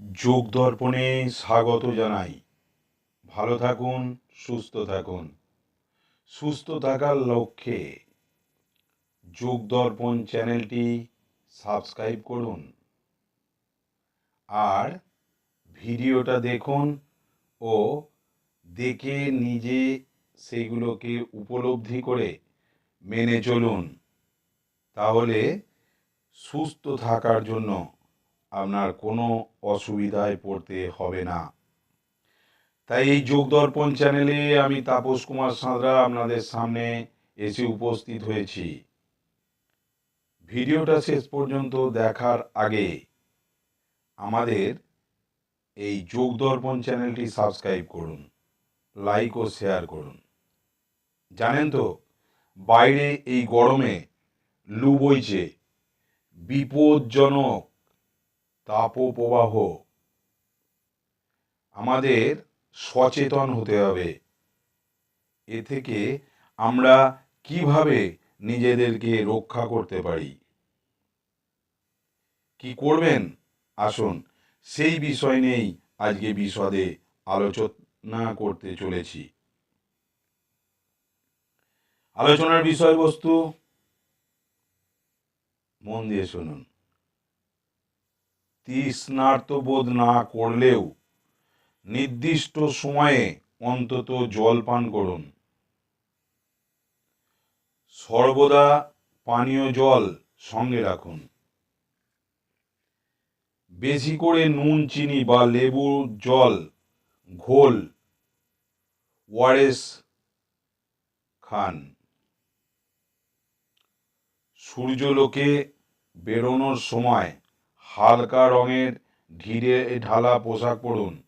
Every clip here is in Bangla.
যোগ দর্পণে স্বাগত জানাই। ভালো থাকুন, সুস্থ থাকুন। সুস্থ থাকার লক্ষ্যে যোগ দর্পণ চ্যানেলটি সাবস্ক্রাইব করুন। আর ভিডিওটা দেখুন ও দেখে নিজে সেগুলোকে উপলব্ধি করে মেনে চলুন। তাহলে সুস্থ থাকার জন্য আপনার কোনো অসুবিধায় পড়তে হবে না। তাই এই যোগ দর্পণ চ্যানেলে আমি তাপস কুমার সাঁতরা আপনাদের সামনে এসে উপস্থিত হয়েছি। ভিডিওটা শেষ পর্যন্ত দেখার আগে আমাদের এই যোগ দর্পণ চ্যানেলটি সাবস্ক্রাইব করুন, লাইক ও শেয়ার করুন। জানেন তো, বাইরে এই গরমে লু বইছে বিপজ্জনক তাপপ্রবাহ আমাদের সচেতন হতে হবে। এ থেকে আমরা কীভাবে নিজেদেরকে রক্ষা করতে পারি? কি করবেন? আসুন, সেই বিষয় নিয়েই আজকে বিশদে আলোচনা করতে চলেছি। আলোচনার বিষয়বস্তু মন দিয়ে শুনুন। তৃষ্ণার্ত বোধ না করলেও নির্দিষ্ট সময়ে অন্তত জল পান করুন। সর্বদা পানীয় জল সঙ্গে রাখুন। বেশি করে নুন, চিনি বা লেবুর জল, ঘোল, ওয়ারেস খান। সূর্যলোকে বেরোনোর সময় হালকা রঙের ঢিরে ঢালা পোশাক পরুন।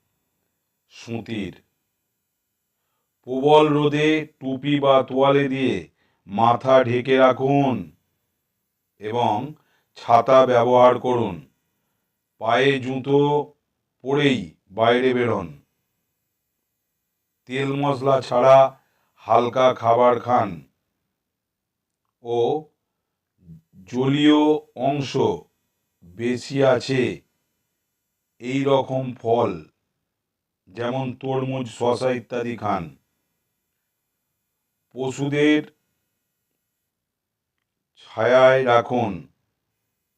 সুতির। প্রবল রোদে টুপি বা তোয়ালে দিয়ে মাথা ঢেকে রাখুন এবং ছাতা ব্যবহার করুন। পায়ে জুতো পরেই বাইরে বেরোন। তেল মশলা ছাড়া হালকা খাবার খান। ও জলীয় অংশ বেশি আছে। এই রকম ফল, যেমন তরমুজ শশা ইত্যাদি খান। পশুদের ছায়ায় রাখুন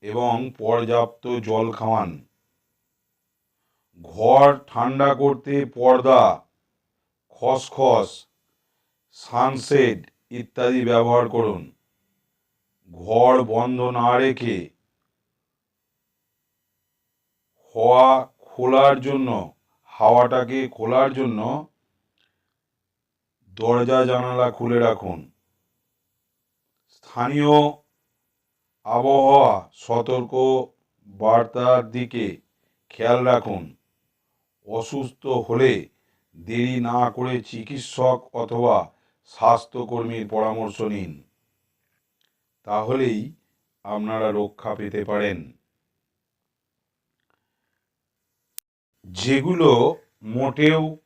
এবং পর্যাপ্ত জল খাওয়ান। ঘর ঠান্ডা করতে পর্দা, খসখস সানসেট ইত্যাদি ব্যবহার করুন। ঘর বন্ধ না রেখে হওয়া খোলার জন্য, হাওয়াটাকে খোলার জন্য দরজা জানালা খুলে রাখুন। স্থানীয় আবহাওয়া সতর্ক বার্তার দিকে খেয়াল রাখুন। অসুস্থ হলে দেরি না করে চিকিৎসক অথবা স্বাস্থ্যকর্মীর পরামর্শ নিন। তাহলেই আপনারা রক্ষা পেতে পারেন। যেগুলো মোটেও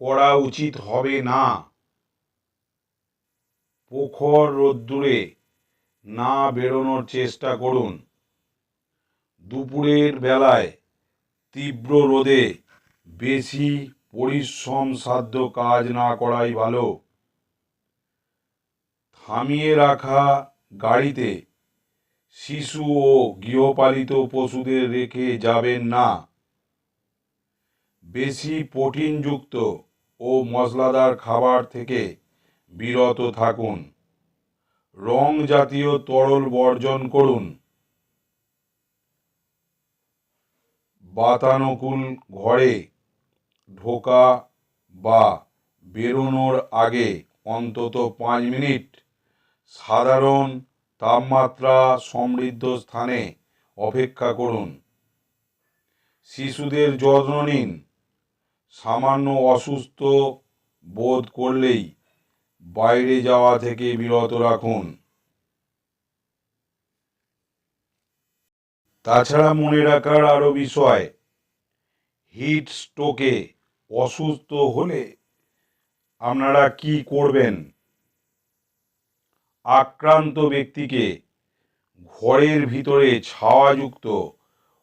করা উচিত হবে না। প্রখর রোদ্দুরে না বেরোনোর চেষ্টা করুন। দুপুরের বেলায় তীব্র রোদে বেশি পরিশ্রম সাধ্য কাজ না করাই ভালো। থামিয়ে রাখা গাড়িতে শিশু ও গৃহপালিত পশুদের রেখে যাবেন না। বেশি প্রোটিনযুক্ত ও মশলাদার খাবার থেকে বিরত থাকুন। রং জাতীয় তরল বর্জন করুন। বাতানুকূল ঘরে ঢোকা বা বেরোনোর আগে অন্তত পাঁচ মিনিট সাধারণ তাপমাত্রা সমৃদ্ধ স্থানে অপেক্ষা করুন। শিশুদের যত্ন নিন। সামান্য অসুস্থ বোধ করলেই বাইরে যাওয়া থেকে বিরত রাখুন। তাছাড়া মনে রাখার আরও বিষয়, হিট স্ট্রোকে অসুস্থ হলে আপনারা কি করবেন? আক্রান্ত ব্যক্তিকে ঘরের ভিতরে ছাওয়াযুক্ত,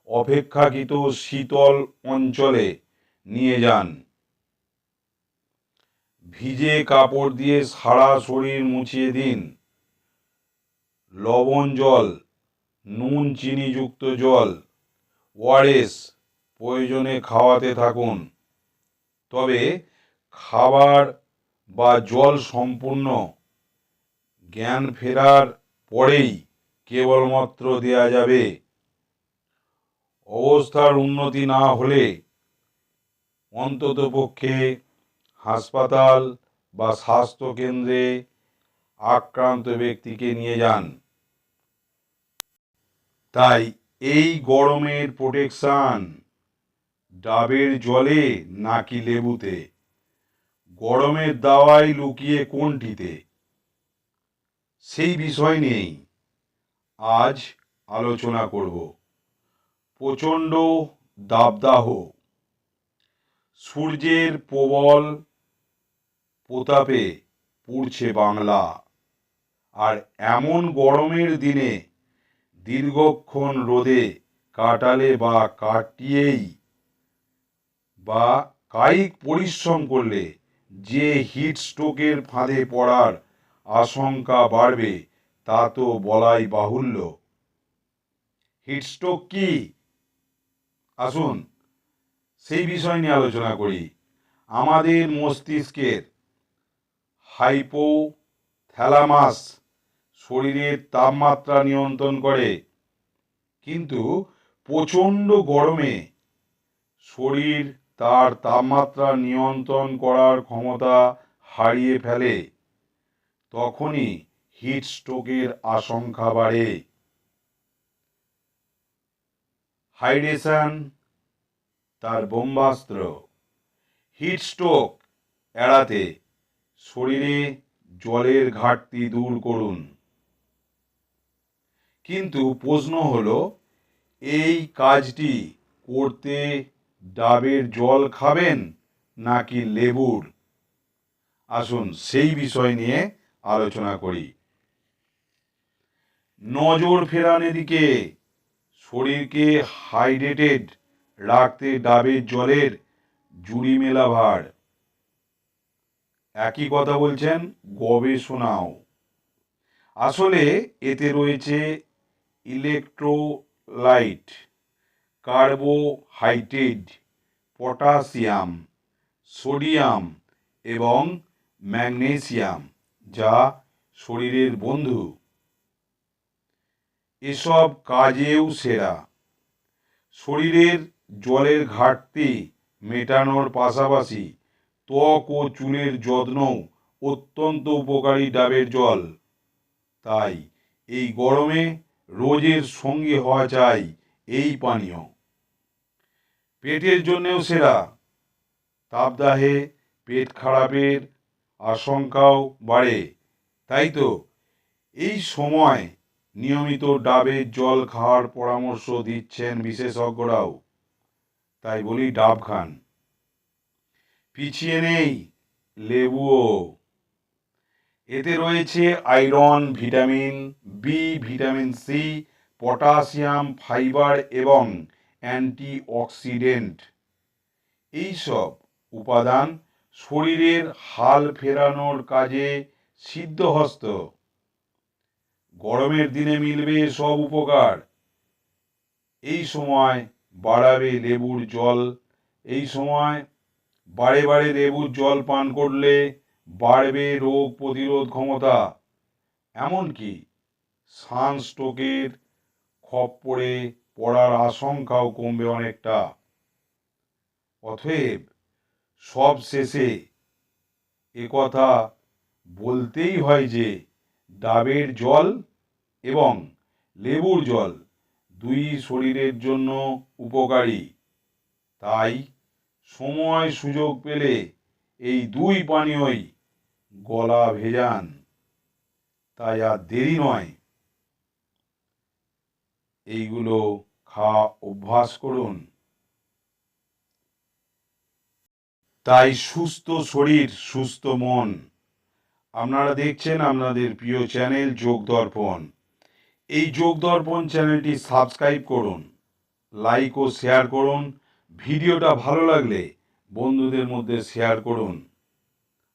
অপেক্ষাকৃত শীতল অঞ্চলে নিয়ে যান। ভিজে কাপড় দিয়ে সারা শরীর মুছিয়ে দিন। লবণ জল, নুন চিনিযুক্ত জল ওআরএস প্রয়োজনে খাওয়াতে থাকুন। তবে খাবার বা জল সম্পূর্ণ জ্ঞান ফেরার পরেই কেবলমাত্র দেয়া যাবে। অবস্থার উন্নতি না হলে অন্ততপক্ষে হাসপাতাল বা স্বাস্থ্য কেন্দ্রে আক্রান্ত ব্যক্তিকে নিয়ে যান। তাই এই গরমের প্রোটেকশান, ডাবের জলে নাকি লেবুতে? গরমের দাওয়াই লুকিয়ে কোনটিতে? সেই বিষয় নিয়েই আজ আলোচনা করব। প্রচণ্ড দাবদাহ সূর্যের প্রবল প্রতাপে পুড়ছে বাংলা। আর এমন গরমের দিনে দীর্ঘক্ষণ রোদে কাটালে বা কাটিয়েই বা কায়িক পরিশ্রম করলে যে হিট স্ট্রোকের ফাঁদে পড়ার আশঙ্কা বাড়বে, তা তো বলাই বাহুল্য। হিটস্ট্রোক কি? আসুন। সেই বিষয় নিয়ে আলোচনা করি। আমাদের মস্তিষ্কের হাইপো থ্যালামাস শরীরের তাপমাত্রা নিয়ন্ত্রণ করে। কিন্তু প্রচণ্ড গরমে শরীর তার তাপমাত্রা নিয়ন্ত্রণ করার ক্ষমতা হারিয়ে ফেলে। তখনই হিট স্ট্রোকের আশঙ্কা বাড়ে। হাইড্রেশন তার বোম্বাস্ত্র হিট স্ট্রোক এড়াতে শরীরে জলের ঘাটতি দূর করুন। কিন্তু প্রশ্ন হলো, এই কাজটি করতে ডাবের জল খাবেন নাকি লেবুর? আসুন সেই বিষয় নিয়ে আলোচনা করি। নজর ফেরান দিকে শরীরকে হাইড্রেটেড রাখতে ডাবের জলের জুড়ি মেলা ভার। একই কথা বলছেন গবেষণাও। আসলে এতে রয়েছে ইলেকট্রোলাইট, কার্বোহাইড্রেট, পটাশিয়াম, সোডিয়াম এবং ম্যাগনেসিয়াম, যা শরীরের বন্ধু। এসব কাজেও সেরা। শরীরের জলের ঘাটতি মেটানোর পাশাপাশি ত্বক ও চুলের যত্নও অত্যন্ত উপকারী ডাবের জল। তাই এই গরমে রোজের সঙ্গে হওয়া চাই এই পানীয়। পেটের জন্যেও সেরা। তাপদাহে পেট খারাপের আশঙ্কাও বাড়ে। তাই তো, এই সময় নিয়মিত ডাবের জল খাওয়ার পরামর্শ দিচ্ছেন বিশেষজ্ঞরাও। তাই বলি ডাব খান। পিছিয়ে নেই লেবুও। এতে রয়েছে iron, vitamin B vitamin C potassium, fibre এবং অ্যান্টিঅক্সিডেন্ট। এইসব উপাদান শরীরের হাল ফেরানোর কাজে সিদ্ধহস্ত। গরমের দিনে মিলবে সব উপকার। এই সময় বাড়াবে লেবুর জল। এই সময় বারে বারে লেবুর জল পান করলে বাড়বে রোগ প্রতিরোধ ক্ষমতা। এমনকি সানস্ট্রোকের খপ্পরে পড়ার আশঙ্কাও কমবে অনেকটা। অতএব সব শেষে একথা বলতেই হয় যে, ডাবের জল এবং লেবুর জল দুই শরীরের জন্য উপকারী। তাই সময় সুযোগ পেলে এই দুই পানীয়ই গলা ভেজান। তাই আর দেরি নয়। এইগুলো খাওয়া অভ্যাস করুন। তাই সুস্থ শরীর, সুস্থ মন। আপনারা দেখছেন আপনাদের প্রিয় চ্যানেল যোগ দর্পণ। এই যোগ দর্পণ চ্যানেলটি সাবস্ক্রাইব করুন, লাইক ও শেয়ার করুন, ভিডিওটা ভালো লাগলে বন্ধুদের মধ্যে শেয়ার করুন।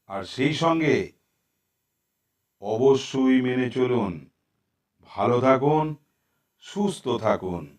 আর সেই সঙ্গে অবশ্যই মেনে চলুন। ভালো থাকুন, সুস্থ থাকুন।